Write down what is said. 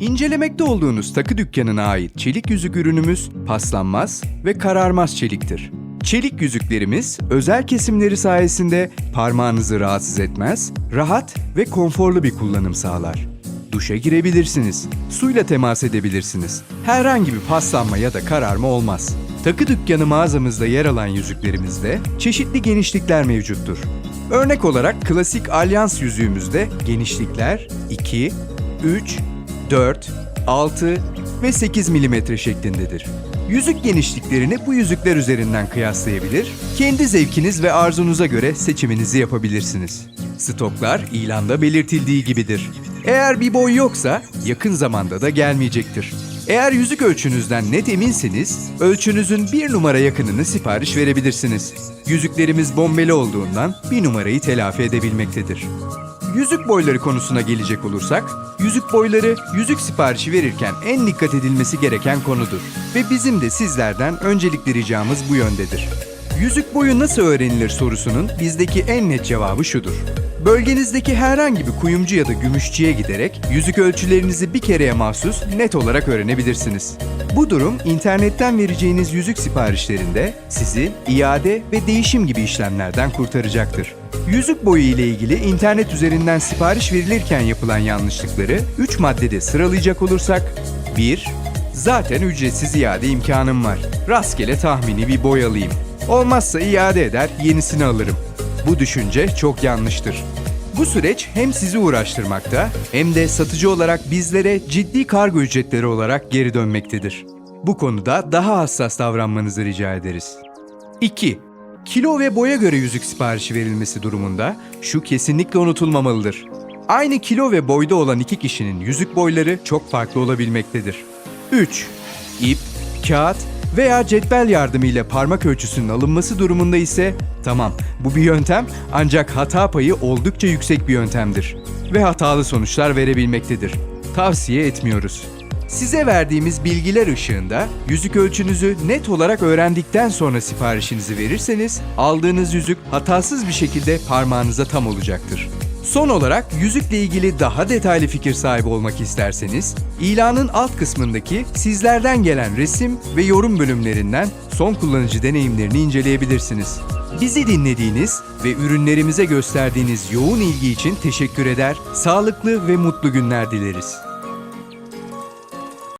İncelemekte olduğunuz takı dükkanına ait çelik yüzük ürünümüz paslanmaz ve kararmaz çeliktir. Çelik yüzüklerimiz özel kesimleri sayesinde parmağınızı rahatsız etmez, rahat ve konforlu bir kullanım sağlar. Duşa girebilirsiniz, suyla temas edebilirsiniz. Herhangi bir paslanma ya da kararma olmaz. Takı dükkanı mağazamızda yer alan yüzüklerimizde çeşitli genişlikler mevcuttur. Örnek olarak klasik alyans yüzüğümüzde genişlikler 2, 3, 4, 6 ve 8 mm şeklindedir. Yüzük genişliklerini bu yüzükler üzerinden kıyaslayabilir, kendi zevkiniz ve arzunuza göre seçiminizi yapabilirsiniz. Stoklar ilanda belirtildiği gibidir. Eğer bir boy yoksa yakın zamanda da gelmeyecektir. Eğer yüzük ölçünüzden net eminseniz, ölçünüzün bir numara yakınını sipariş verebilirsiniz. Yüzüklerimiz bombeli olduğundan bir numarayı telafi edebilmektedir. Yüzük boyları konusuna gelecek olursak, yüzük boyları yüzük siparişi verirken en dikkat edilmesi gereken konudur. Ve bizim de sizlerden öncelikli ricamız bu yöndedir. Yüzük boyu nasıl öğrenilir sorusunun bizdeki en net cevabı şudur. Bölgenizdeki herhangi bir kuyumcu ya da gümüşçüye giderek yüzük ölçülerinizi bir kereye mahsus net olarak öğrenebilirsiniz. Bu durum internetten vereceğiniz yüzük siparişlerinde sizi iade ve değişim gibi işlemlerden kurtaracaktır. Yüzük boyu ile ilgili internet üzerinden sipariş verilirken yapılan yanlışlıkları 3 maddede sıralayacak olursak 1. Zaten ücretsiz iade imkanım var. Rastgele tahmini bir boy alayım. Olmazsa iade eder, yenisini alırım. Bu düşünce çok yanlıştır. Bu süreç hem sizi uğraştırmakta hem de satıcı olarak bizlere ciddi kargo ücretleri olarak geri dönmektedir. Bu konuda daha hassas davranmanızı rica ederiz. 2. Kilo ve boya göre yüzük siparişi verilmesi durumunda şu kesinlikle unutulmamalıdır. Aynı kilo ve boyda olan iki kişinin yüzük boyları çok farklı olabilmektedir. 3. İp, kağıt veya cetvel yardımıyla parmak ölçüsünün alınması durumunda ise tamam bu bir yöntem ancak hata payı oldukça yüksek bir yöntemdir ve hatalı sonuçlar verebilmektedir. Tavsiye etmiyoruz. Size verdiğimiz bilgiler ışığında yüzük ölçünüzü net olarak öğrendikten sonra siparişinizi verirseniz aldığınız yüzük hatasız bir şekilde parmağınıza tam olacaktır. Son olarak yüzükle ilgili daha detaylı fikir sahibi olmak isterseniz ilanın alt kısmındaki sizlerden gelen resim ve yorum bölümlerinden son kullanıcı deneyimlerini inceleyebilirsiniz. Bizi dinlediğiniz ve ürünlerimize gösterdiğiniz yoğun ilgi için teşekkür eder, sağlıklı ve mutlu günler dileriz.